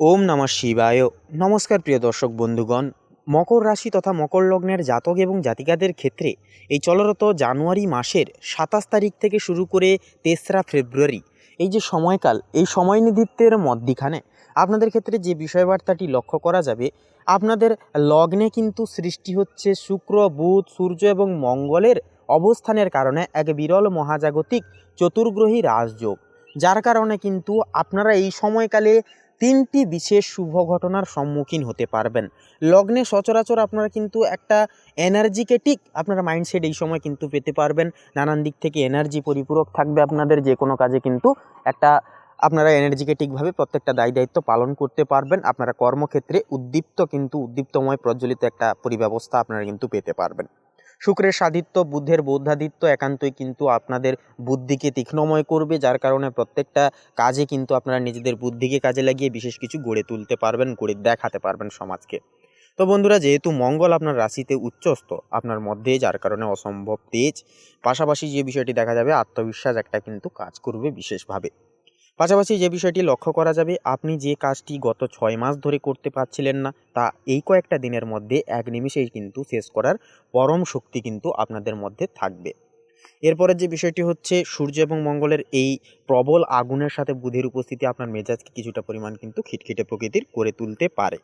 ওম নমঃ শিবায়। নমস্কার প্রিয় দর্শক বন্ধুগণ, মকর রাশি তথা মকর লগ্নের জাতক এবং জাতিকাদের ক্ষেত্রে এই চলরত জানুয়ারি মাসের সাতাশ তারিখ থেকে শুরু করে তেসরা ফেব্রুয়ারি, এই যে সময়কাল, এই সময় নিধিত্বের মধ্যিখানে আপনাদের ক্ষেত্রে যে বিষয়বার্তাটি লক্ষ্য করা যাবে, আপনাদের লগ্নে কিন্তু সৃষ্টি হচ্ছে শুক্র, বুধ, সূর্য এবং মঙ্গলের অবস্থানের কারণে এক বিরল মহাজাগতিক চতুর্গ্রহী রাজযোগ। যার কারণে কিন্তু আপনারা এই সময়কালে তিনটি বিশেষ শুভ ঘটনার সম্মুখীন হতে পারবেন। লগ্নে সচরাচর আপনারা কিন্তু একটা এনার্জিকেটিক আপনারা মাইন্ডসেট এই সময় কিন্তু পেতে পারবেন। নানান দিক থেকে এনার্জি পরিপূরক থাকবে আপনাদের, যে কোনো কাজে কিন্তু একটা আপনারা এনার্জিকেটিকভাবে প্রত্যেকটা দায় দায়িত্ব পালন করতে পারবেন। আপনারা কর্মক্ষেত্রে উদ্দীপ্ত কিন্তু উদ্দীপ্তময়, প্রজ্বলিত একটা পরিব্যবস্থা আপনারা কিন্তু পেতে পারবেন। শুক্রের সাধিত্য, বুদ্ধের বৌদ্ধাদিত্য একান্তই কিন্তু আপনাদের বুদ্ধিকে তীক্ষ্ণময় করবে, যার কারণে প্রত্যেকটা কাজে কিন্তু আপনারা নিজেদের বুদ্ধিকে কাজে লাগিয়ে বিশেষ কিছু গড়ে তুলতে পারবেন, গড়ে দেখাতে পারবেন সমাজকে। তো বন্ধুরা, যেহেতু মঙ্গল আপনার রাশিতে উচ্চস্থ, আপনার মধ্যে যার কারণে অসম্ভব তেজ, পাশাপাশি যে বিষয়টি দেখা যাবে, আত্মবিশ্বাস একটা কিন্তু কাজ করবে বিশেষভাবে। পাশাপাশি যে বিষয়টি লক্ষ্য করা যাবে, আপনি যে কাজটি গত ছয় মাস ধরে করতে পারছিলেন না, তা এই কয়েকটা দিনের মধ্যে এক নিমিষেই কিন্তু শেষ করার পরম শক্তি কিন্তু আপনাদের মধ্যে থাকবে। এরপরে যে বিষয়টি হচ্ছে, সূর্য এবং মঙ্গলের এই প্রবল আগুনের সাথে বুধের উপস্থিতি আপনার মেজাজকে কিছুটা পরিমাণ কিন্তু খিটখিটে প্রকৃতির করে তুলতে পারে।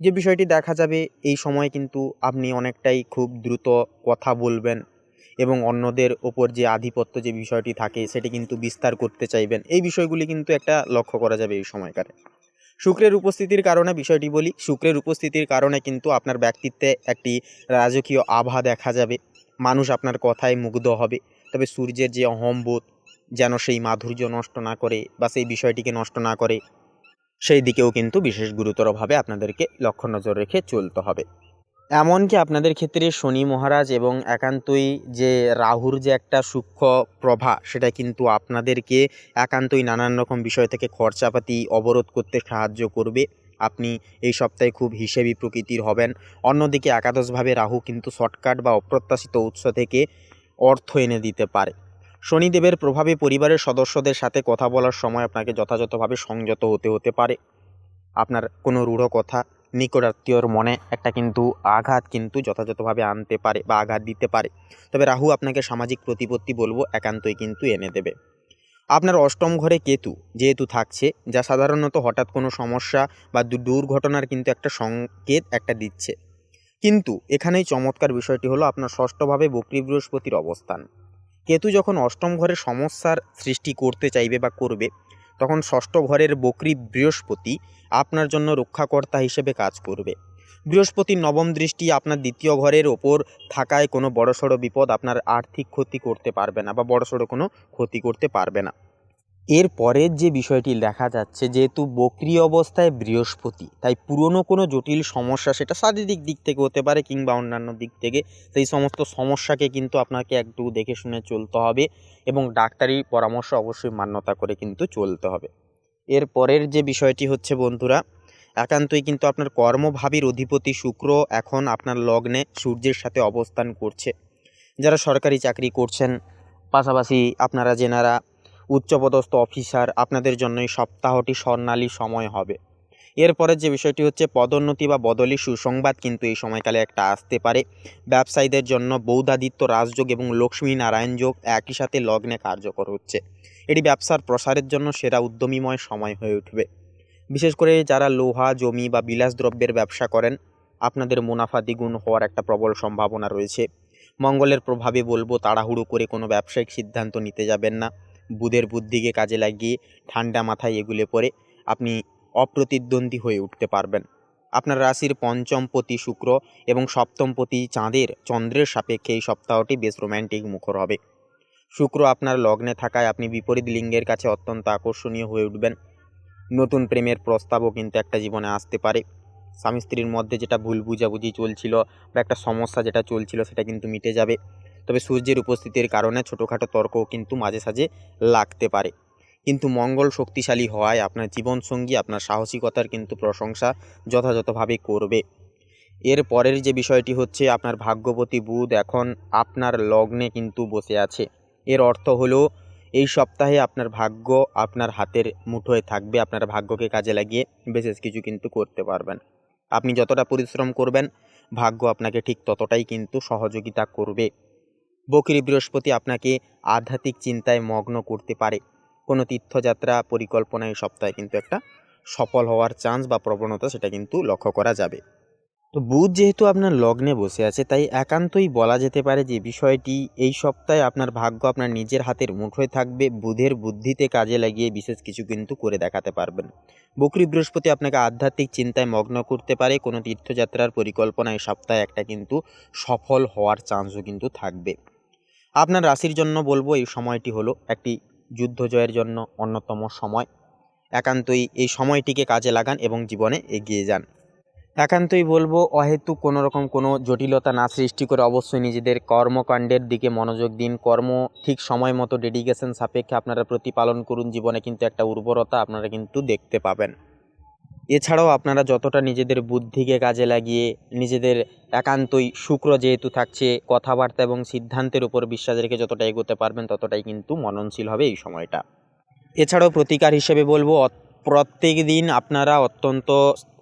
যে বিষয়টি দেখা যাবে, এই সময় কিন্তু আপনি অনেকটাই খুব দ্রুত কথা বলবেন এবং অন্যদের ওপর যে আধিপত্য যে বিষয়টি থাকে, সেটি কিন্তু বিস্তার করতে চাইবেন। এই বিষয়গুলি কিন্তু একটা লক্ষ্য করা যাবে এই সময়কারে শুক্রের উপস্থিতির কারণে বিষয়টি বলি, শুক্রের উপস্থিতির কারণে কিন্তু আপনার ব্যক্তিত্বে একটি রাজকীয় আভা দেখা যাবে। মানুষ আপনার কথায় মুগ্ধ হবে। তবে সূর্যের যে অহম্বোধ যেন সেই মাধুর্য নষ্ট না করে বা সেই বিষয়টিকে নষ্ট না করে, সেই দিকেও কিন্তু বিশেষ গুরুতরভাবে আপনাদেরকে লক্ষ্য নজর রেখে চলতে হবে। এমনকি আপনাদের ক্ষেত্রে শনি মহারাজ এবং একান্তই যে রাহুর যে একটা সূক্ষ্ম প্রভা, সেটা কিন্তু আপনাদেরকে একান্তই নানান রকম বিষয় থেকে খরচাপাতি অবরোধ করতে সাহায্য করবে। আপনি এই সপ্তাহে খুব হিসেবি প্রকৃতির হবেন। অন্যদিকে একাদশভাবে রাহু কিন্তু শর্টকাট বা অপ্রত্যাশিত উৎস থেকে অর্থ এনে দিতে পারে। শনিদেবের প্রভাবে পরিবারের সদস্যদের সাথে কথা বলার সময় আপনাকে যথাযথভাবে সংযত হতে হতে পারে। আপনার কোনো রূঢ় কথা নিকটাত্মীয়র মনে একটা কিন্তু আঘাত কিন্তু যথাযথভাবে আনতে পারে বা আঘাত দিতে পারে। তবে রাহু আপনাকে সামাজিক প্রতিপত্তি বলব, একান্তই কিন্তু এনে দেবে। আপনার অষ্টম ঘরে কেতু যেহেতু থাকছে, যা সাধারণত হঠাৎ কোনো সমস্যা বা দুর্ঘটনার কিন্তু একটা সংকেত একটা দিচ্ছে। কিন্তু এখানেই চমৎকার বিষয়টি হলো আপনার ষষ্ঠভাবে বক্রী বৃহস্পতির অবস্থান। কেতু যখন অষ্টম ঘরে সমস্যার সৃষ্টি করতে চাইবে বা করবে তখন ষষ্ঠ ঘরের বকরি বৃহস্পতি আপনার জন্য রক্ষাকর্তা হিসেবে কাজ করবে। বৃহস্পতির নবম দৃষ্টি আপনার দ্বিতীয় ঘরের ওপর থাকায় কোনো বড়সড় বিপদ আপনার আর্থিক ক্ষতি করতে পারবে না বা বড়সড় কোনো ক্ষতি করতে পারবে না। এর পরের যে বিষয়টি দেখা যাচ্ছে, যেহেতু বক্রি অবস্থায় বৃহস্পতি, তাই পুরনো কোনো জটিল সমস্যা সেটা শারীরিক দিক থেকে হতে পারে কিংবা অন্যান্য দিক থেকে, সেই সমস্ত সমস্যাকে কিন্তু আপনাকে একটু দেখে শুনে চলতে হবে এবং ডাক্তারি পরামর্শ অবশ্যই মান্যতা করে কিন্তু চলতে হবে। এর পরের যে বিষয়টি হচ্ছে বন্ধুরা, একান্তই কিন্তু আপনার কর্মভাবীর অধিপতি শুক্র এখন আপনার লগ্নে সূর্যের সাথে অবস্থান করছে। যারা সরকারি চাকরি করছেন, পাশাপাশি আপনারা যেনারা উচ্চপদস্থ অফিসার, আপনাদের জন্য এই সপ্তাহটি স্বর্ণালী সময় হবে। এরপরে যে বিষয়টি হচ্ছে, পদোন্নতি বা বদলি সুসংবাদ কিন্তু এই সময়কালে একটা আসতে পারে। ব্যবসায়ীদের জন্য বৌদ্ধাদিত্য রাজযোগ এবং লক্ষ্মী নারায়ণ যোগ একই সাথে লগ্নে কার্যকর হচ্ছে। এটি ব্যবসার প্রসারের জন্য সেরা উদ্যমীময় সময় হয়ে উঠবে। বিশেষ করে যারা লোহা, জমি বা বিলাস দ্রব্যের ব্যবসা করেন, আপনাদের মুনাফা দ্বিগুণ হওয়ার একটা প্রবল সম্ভাবনা রয়েছে। মঙ্গলের প্রভাবে বলব, তাড়াহুড়ো করে কোনো ব্যবসায়িক সিদ্ধান্ত নিতে যাবেন না। বুধের বুদ্ধিকে কাজে লাগিয়ে ঠান্ডা মাথায় এগুলে পরে আপনি অপ্রতিদ্বন্দ্বী হয়ে উঠতে পারবেন। আপনার রাশির পঞ্চম পতি শুক্র এবং সপ্তম পতি চাঁদের চন্দ্রের সাপেক্ষে এই সপ্তাহটি বেশ রোম্যান্টিক মুখর হবে। শুক্র আপনার লগ্নে থাকায় আপনি বিপরীত লিঙ্গের কাছে অত্যন্ত আকর্ষণীয় হয়ে উঠবেন। নতুন প্রেমের প্রস্তাবও কিন্তু একটা জীবনে আসতে পারে। স্বামী স্ত্রীর মধ্যে যেটা ভুল বুঝাবুঝি চলছিল বা একটা সমস্যা যেটা চলছিল সেটা কিন্তু মিটে যাবে। তবে সূর্যের উপস্থিতির কারণে ছোটোখাটো তর্কও কিন্তু মাঝে সাঝে লাগতে পারে। কিন্তু মঙ্গল শক্তিশালী হওয়ায় আপনার জীবনসঙ্গী আপনার সাহসিকতার কিন্তু প্রশংসা যথাযথভাবে করবে। এর পরের যে বিষয়টি হচ্ছে আপনার ভাগ্যবতী বুধ এখন আপনার লগ্নে কিন্তু বসে আছে। এর অর্থ হলো, এই সপ্তাহে আপনার ভাগ্য আপনার হাতের মুঠোয় থাকবে, আপনার ভাগ্যকে কাজে লাগিয়ে বিশেষ কিছু কিন্তু করতে পারবেন। আপনি যতটা পরিশ্রম করবেন, ভাগ্য আপনাকে ঠিক ততটাই কিন্তু সহযোগিতা করবে। বকরি বৃহস্পতি আপনাকে আধ্যাত্মিক চিন্তায় মগ্ন করতে পারে। কোনো তীর্থযাত্রা পরিকল্পনায় সপ্তাহে কিন্তু একটা সফল হওয়ার চান্স বা প্রবণতা সেটা কিন্তু লক্ষ্য করা যাবে। তো বুধ যেহেতু আপনার লগ্নে বসে আছে, তাই একান্তই বলা যেতে পারে যে বিষয়টি এই সপ্তাহে আপনার ভাগ্য আপনার নিজের হাতের মুঠোয় থাকবে। বুধের বুদ্ধিতে কাজে লাগিয়ে বিশেষ কিছু কিন্তু করে দেখাতে পারবেন। বকরি বৃহস্পতি আপনাকে আধ্যাত্মিক চিন্তায় মগ্ন করতে পারে। কোনো তীর্থযাত্রার পরিকল্পনা এই সপ্তাহে একটা কিন্তু সফল হওয়ার চান্সও কিন্তু থাকবে। আপনার রাশির জন্য বলব এই সময়টি হলো একটি যুদ্ধ জয়ের জন্য অন্যতম সময়। একান্তই এই সময়টিকে কাজে লাগান এবং জীবনে এগিয়ে যান। একান্তই বলব, অহেতু কোনো রকম কোনো জটিলতা না সৃষ্টি করে অবশ্যই নিজেদের কর্মকাণ্ডের দিকে মনোযোগ দিন। কর্ম ঠিক সময় মতো ডেডিকেশন সাপেক্ষে আপনারা প্রতিপালন করুন। জীবনে কিন্তু একটা উর্বরতা আপনারা কিন্তু দেখতে পাবেন। এছাড়াও আপনারা যতটা নিজেদের বুদ্ধিকে কাজে লাগিয়ে নিজেদের একান্তই শুক্র যেহেতু থাকছে, কথাবার্তা এবং সিদ্ধান্তের উপর বিশ্বাস রেখে যতটা এগোতে পারবেন ততটাই কিন্তু মননশীল হবে এই সময়টা। এছাড়াও প্রতিকার হিসেবে বলব প্রত্যেক দিন আপনারা অত্যন্ত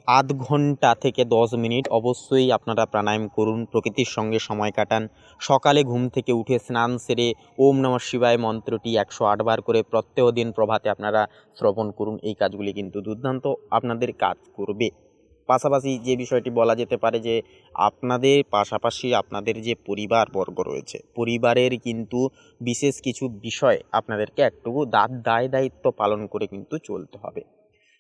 আধ ঘণ্টা থেকে দশ মিনিট অবশ্যই আপনারা প্রাণায়াম করুন, প্রকৃতির সঙ্গে সময় কাটান। সকালে ঘুম থেকে উঠে স্নান সেরে ওম নমঃ শিবায় মন্ত্রটি একশো আটবার করে প্রত্যেক দিন প্রভাতে আপনারা শ্রবণ করুন, এই কাজগুলি কিন্তু দুর্দান্ত আপনাদের কাজ করবে। পাশাপাশি যে বিষয়টি বলা যেতে পারে যে আপনাদের পাশাপাশি আপনাদের যে পরিবারবর্গ রয়েছে, পরিবারের কিন্তু বিশেষ কিছু বিষয় আপনাদেরকে একটুকু দায় দায়িত্ব পালন করে কিন্তু চলতে হবে।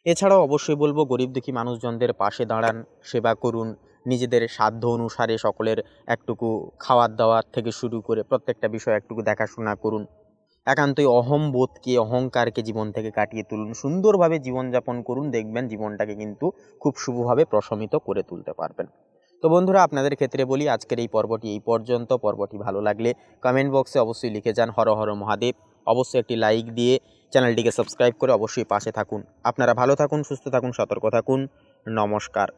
এছাড়াও অবশ্যই বলব, গরিব দুঃখী মানুষজনদের পাশে দাঁড়ান, সেবা করুন, নিজেদের সাধ্য অনুসারে সকলের একটুকু খাওয়ার দাওয়ার থেকে শুরু করে প্রত্যেকটা বিষয় একটুকু দেখাশোনা করুন। একান্তই অহংবোধকে, অহংকারকে জীবন থেকে কাটিয়ে তুলুন, সুন্দরভাবে জীবনযাপন করুন, দেখবেন জীবনটাকে কিন্তু খুব শুভভাবে প্রশমিত করে তুলতে পারবেন। তো বন্ধুরা, আপনাদের ক্ষেত্রে বলি, আজকের এই পর্বটি এই পর্যন্ত। পর্বটি ভালো লাগলে কমেন্ট বক্সে অবশ্যই লিখে যান, হর হর মহাদেব। অবশ্যই একটি লাইক দিয়ে চ্যানেলটিকে সাবস্ক্রাইব করে অবশ্যই পাশে থাকুন। আপনারা ভালো থাকুন সুস্থ থাকুন সতর্ক থাকুন। নমস্কার।